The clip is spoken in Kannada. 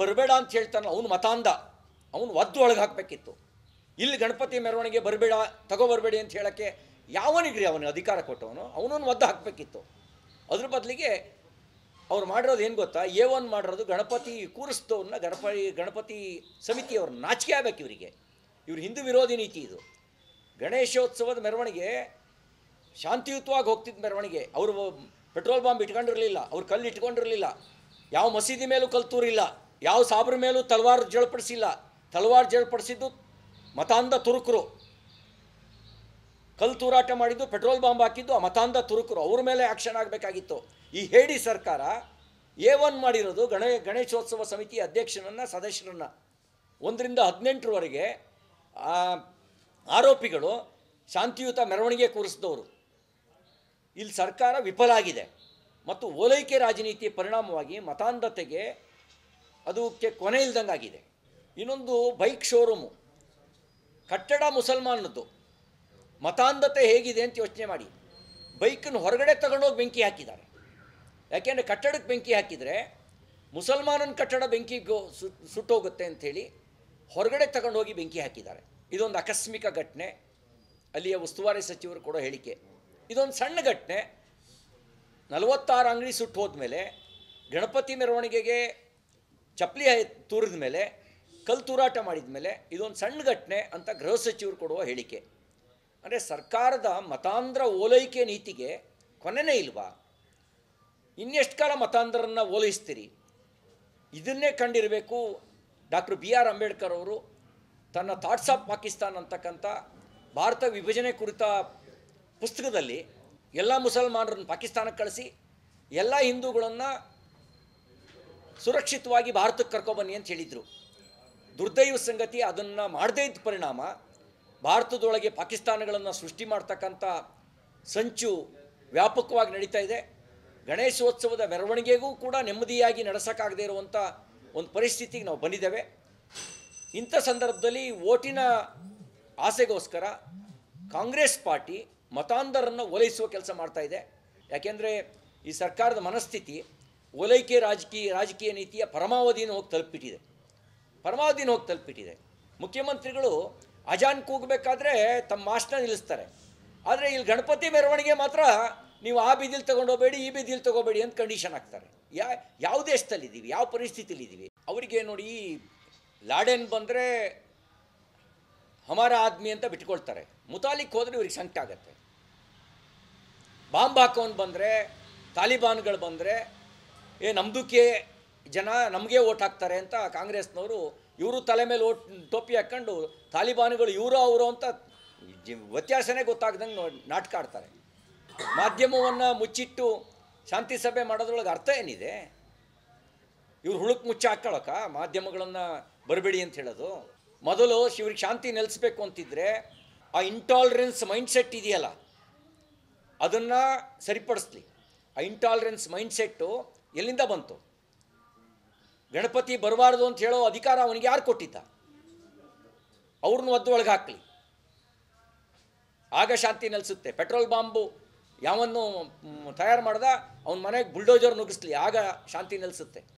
ಬರಬೇಡ ಅಂತ ಹೇಳ್ತಾನೆ ಅವನು ಮತಾಂಧ. ಅವನು ಒದ್ದು ಒಳಗೆ ಹಾಕಬೇಕಿತ್ತು ಇಲ್ಲಿ ಗಣಪತಿ ಮೆರವಣಿಗೆ ಬರಬೇಡ, ತಗೋ ಬರಬೇಡಿ ಅಂತ ಹೇಳೋಕ್ಕೆ ಯಾವನಿಗ್ರಿ ಅವನಿಗೆ ಅಧಿಕಾರ ಕೊಟ್ಟವನು? ಅವನನ್ನು ಒದ್ದು ಹಾಕಬೇಕಿತ್ತು. ಅದ್ರ ಬದಲಿಗೆ ಅವ್ರು ಮಾಡಿರೋದು ಏನು ಗೊತ್ತಾ? ಎ ಒನ್ ಮಾಡಿರೋದು ಗಣಪತಿ ಕೂರಿಸ್ತವ್ರನ್ನ ಗಣಪತಿ ಗಣಪತಿ ಸಮಿತಿಯವ್ರನ್ನ ನಾಚಿಕೆ ಆಗಬೇಕು ಇವರಿಗೆ. ಇವ್ರ ಹಿಂದೂ ವಿರೋಧಿ ನೀತಿ ಇದು. ಗಣೇಶೋತ್ಸವದ ಮೆರವಣಿಗೆ ಶಾಂತಿಯುತವಾಗಿ ಹೋಗ್ತಿದ್ದ ಮೆರವಣಿಗೆ. ಅವರು ಪೆಟ್ರೋಲ್ ಬಾಂಬ್ ಇಟ್ಕೊಂಡಿರಲಿಲ್ಲ, ಅವ್ರು ಕಲ್ಲು ಇಟ್ಕೊಂಡಿರಲಿಲ್ಲ ಯಾವ ಮಸೀದಿ ಮೇಲೂ ಕಲ್ಲು ತೂರಿಲ್ಲ ಯಾವ ಸಾಬ್ರ ಮೇಲೂ ತಲವಾರು ಜಳಪಡಿಸಿಲ್ಲ. ತಲವಾರು ಜಳಪಡಿಸಿದ್ದು ಮತಾಂಧ ತುರುಕರು. ಕಲ್ಲು ತೂರಾಟ ಮಾಡಿದ್ದು, ಪೆಟ್ರೋಲ್ ಬಾಂಬ್ ಹಾಕಿದ್ದು ಆ ಮತಾಂಧ ತುರುಕರು. ಅವ್ರ ಮೇಲೆ ಆ್ಯಕ್ಷನ್ ಆಗಬೇಕಾಗಿತ್ತು. ಈ ಹೇಡಿ ಸರ್ಕಾರ ಎ ಒನ್ ಮಾಡಿರೋದು ಗಣ, ಗಣೇಶೋತ್ಸವ ಸಮಿತಿ ಅಧ್ಯಕ್ಷರನ್ನು ಸದಸ್ಯರನ್ನು. ಒಂದರಿಂದ ಹದಿನೆಂಟರವರೆಗೆ ಆರೋಪಿಗಳು ಶಾಂತಿಯುತ ಮೆರವಣಿಗೆ ಕೂರಿಸಿದವರು. ಇಲ್ಲಿ ಸರ್ಕಾರ ವಿಫಲ ಆಗಿದೆ. ಮತ್ತು ಓಲೈಕೆ ರಾಜನೀತಿ ಪರಿಣಾಮವಾಗಿ ಮತಾಂಧತೆಗೆ ಅದಕ್ಕೆ ಕೊನೆ ಇಲ್ದಂಗಾಗಿದೆ. ಇನ್ನೊಂದು ಬೈಕ್ ಶೋರೂಮು ಕಟ್ಟಡ ಮುಸಲ್ಮಾನದ್ದು. ಮತಾಂಧತೆ ಹೇಗಿದೆ ಅಂತ ಯೋಚನೆ ಮಾಡಿ. ಬೈಕನ್ನು ಹೊರಗಡೆ ತಗೊಂಡೋಗಿ ಬೆಂಕಿ ಹಾಕಿದ್ದಾರೆ. ಯಾಕೆಂದರೆ ಕಟ್ಟಡಕ್ಕೆ ಬೆಂಕಿ ಹಾಕಿದರೆ ಮುಸಲ್ಮಾನನ ಕಟ್ಟಡ ಬೆಂಕಿ ಸು ಸುಟ್ಟೋಗುತ್ತೆ ಅಂಥೇಳಿ ಹೊರಗಡೆ ತಗೊಂಡೋಗಿ ಬೆಂಕಿ ಹಾಕಿದ್ದಾರೆ. ಇದೊಂದು ಆಕಸ್ಮಿಕ ಘಟನೆ. ಅಲ್ಲಿಯ ಉಸ್ತುವಾರಿ ಸಚಿವರು ಕೊಡೋ ಹೇಳಿಕೆ. ಇದೊಂದು ಸಣ್ಣ ಘಟನೆ. ನಲವತ್ತಾರು ಅಂಗಡಿ ಸುಟ್ಟು ಹೋದ್ಮೇಲೆ ಗಣಪತಿ ಮೆರವಣಿಗೆಗೆ ಚಪ್ಪಲಿ ತೂರಿದ ಮೇಲೆ, ಕಲ್ಲು ತೂರಾಟ ಮಾಡಿದ ಮೇಲೆ ಇದೊಂದು ಸಣ್ಣ ಘಟನೆ ಅಂತ ಗೃಹ ಸಚಿವರು ಕೊಡುವ ಹೇಳಿಕೆ. ಅಂದರೆ ಸರ್ಕಾರದ ಮತಾಂಧ್ರ ಓಲೈಕೆ ನೀತಿಗೆ ಕೊನೆನೇ ಇಲ್ವಾ? ಇನ್ನೆಷ್ಟು ಕಾಲ ಮತಾಂಧ್ರನ್ನ ಓಲೈಸ್ತೀರಿ? ಇದನ್ನೇ ಕಂಡಿರಬೇಕು ಡಾಕ್ಟರ್ ಬಿ ಆರ್ ಅಂಬೇಡ್ಕರ್ ಅವರು ತನ್ನ ಥಾಟ್ಸ್ ಆಫ್ ಪಾಕಿಸ್ತಾನ್ ಅಂತಕ್ಕಂಥ ಭಾರತ ವಿಭಜನೆ ಕುರಿತ ಪುಸ್ತಕದಲ್ಲಿ ಎಲ್ಲ ಮುಸಲ್ಮಾನರನ್ನು ಪಾಕಿಸ್ತಾನಕ್ಕೆ ಕಳಿಸಿ, ಎಲ್ಲ ಹಿಂದೂಗಳನ್ನು ಸುರಕ್ಷಿತವಾಗಿ ಭಾರತಕ್ಕೆ ಕರ್ಕೊಬನ್ನಿ ಅಂತ ಹೇಳಿದರು. ದುರ್ದೈವ ಸಂಗತಿ ಅದನ್ನು ಮಾಡದೇ ಇದ್ದ ಪರಿಣಾಮ ಭಾರತದೊಳಗೆ ಪಾಕಿಸ್ತಾನಗಳನ್ನು ಸೃಷ್ಟಿ ಮಾಡ್ತಕ್ಕಂಥ ಸಂಚು ವ್ಯಾಪಕವಾಗಿ ನಡೀತಾ ಇದೆ. ಗಣೇಶೋತ್ಸವದ ಮೆರವಣಿಗೆಗೂ ಕೂಡ ನೆಮ್ಮದಿಯಾಗಿ ನಡೆಸೋಕ್ಕಾಗದೇ ಇರುವಂಥ ಒಂದು ಪರಿಸ್ಥಿತಿಗೆ ನಾವು ಬಂದಿದ್ದೇವೆ. ಇಂಥ ಸಂದರ್ಭದಲ್ಲಿ ಓಟಿನ ಆಸೆಗೋಸ್ಕರ ಕಾಂಗ್ರೆಸ್ ಪಾರ್ಟಿ ಮತಾಂಧರನ್ನು ಓಲೈಸುವ ಕೆಲಸ ಮಾಡ್ತಾ ಇದೆ. ಯಾಕೆಂದರೆ ಈ ಸರ್ಕಾರದ ಮನಸ್ಥಿತಿ ಓಲೈಕೆ ರಾಜಕೀಯ ರಾಜಕೀಯ ನೀತಿಯ ಪರಮಾವಧಿನ ಹೋಗಿ ತಲುಪಿಟ್ಟಿದೆ ಪರಮಾವಧಿನ ಹೋಗಿ ತಲುಪಿಟ್ಟಿದೆ ಮುಖ್ಯಮಂತ್ರಿಗಳು ಅಜಾನ್ ಕೂಗಬೇಕಾದ್ರೆ ತಮ್ಮ ಮಾಸ್ಟರ್ ನಿಲ್ಲಿಸ್ತಾರೆ. ಆದರೆ ಇಲ್ಲಿ ಗಣಪತಿ ಮೆರವಣಿಗೆ ಮಾತ್ರ ನೀವು ಆ ಬೀದಿಲಿ ತಗೊಂಡೋಗಬೇಡಿ, ಈ ಬೀದಿಲಿ ತಗೋಬೇಡಿ ಅಂತ ಕಂಡೀಷನ್ ಹಾಕ್ತಾರೆ. ಯಾ, ಯಾವ ದೇಶದಲ್ಲಿದ್ದೀವಿ? ಯಾವ ಪರಿಸ್ಥಿತಿಲಿದ್ದೀವಿ ಅವರಿಗೆ ನೋಡಿ ಲಾಡೆನ್ ಬಂದರೆ ಹಮಾರ ಆದ್ಮಿ ಅಂತ ಬಿಟ್ಕೊಳ್ತಾರೆ. ಮುತಾಲಿಕ್ ಹೋದರೆ ಇವ್ರಿಗೆ ಸಂಕಟ ಆಗತ್ತೆ. ಬಾಂಬ್ ಹಾಕೋನ್ ಬಂದರೆ, ತಾಲಿಬಾನ್ಗಳು ಬಂದರೆ ಏ ನಮ್ಮದಕ್ಕೆ ಜನ ನಮಗೆ ಓಟ್ ಹಾಕ್ತಾರೆ ಅಂತ ಕಾಂಗ್ರೆಸ್ನವರು ಇವರು ತಲೆ ಮೇಲೆ ಓಟ್, ಟೋಪಿ ಹಾಕ್ಕೊಂಡು ತಾಲಿಬಾನ್ಗಳು ಇವರು ಅವರು ಅಂತ ಜಿ- ವ್ಯತ್ಯಾಸನೇ ಗೊತ್ತಾಗ್ದಂಗೆ ನೋ ನಾಟಕ ಆಡ್ತಾರೆ ಮಾಧ್ಯಮವನ್ನು ಮುಚ್ಚಿಟ್ಟು ಶಾಂತಿ ಸಭೆ ಮಾಡೋದ್ರೊಳಗೆ ಅರ್ಥ ಏನಿದೆ? ಇವ್ರು ಹುಳುಕ್ ಮುಚ್ಚ ಹಾಕ್ಕೊಳಕ ಮಾಧ್ಯಮಗಳನ್ನು ಬರಬೇಡಿ ಅಂತ ಹೇಳೋದು. ಮೊದಲು ಇವ್ರಿಗೆ ಶಾಂತಿ ನೆಲೆಸ್ಬೇಕು ಅಂತಿದ್ರೆ ಆ ಇಂಟಾಲರೆನ್ಸ್ ಮೈಂಡ್ಸೆಟ್ ಇದೆಯಲ್ಲ, ಅದನ್ನು ಸರಿಪಡಿಸ್ಲಿ. ಆ ಇಂಟಾಲರೆನ್ಸ್ ಮೈಂಡ್ಸೆಟ್ಟು ಎಲ್ಲಿಂದ ಬಂತು? ಗಣಪತಿ ಬರಬಾರ್ದು ಅಂತ ಹೇಳೋ ಅಧಿಕಾರ ಅವನಿಗೆ ಯಾರು ಕೊಟ್ಟಿದ್ದ? ಅವ್ರನ್ನ ಒಳಗೆ ಹಾಕಲಿ. ಆಗ ಶಾಂತಿ ನೆಲೆಸುತ್ತೆ. ಪೆಟ್ರೋಲ್ ಬಾಂಬು ಯಾವನ್ನು ತಯಾರು ಮಾಡ್ದ, ಅವನ ಮನೆಗೆ ಬುಲ್ಡೋಜರ್ ನುಗ್ಗಿಸ್ಲಿ. ಆಗ ಶಾಂತಿ ನೆಲೆಸುತ್ತೆ.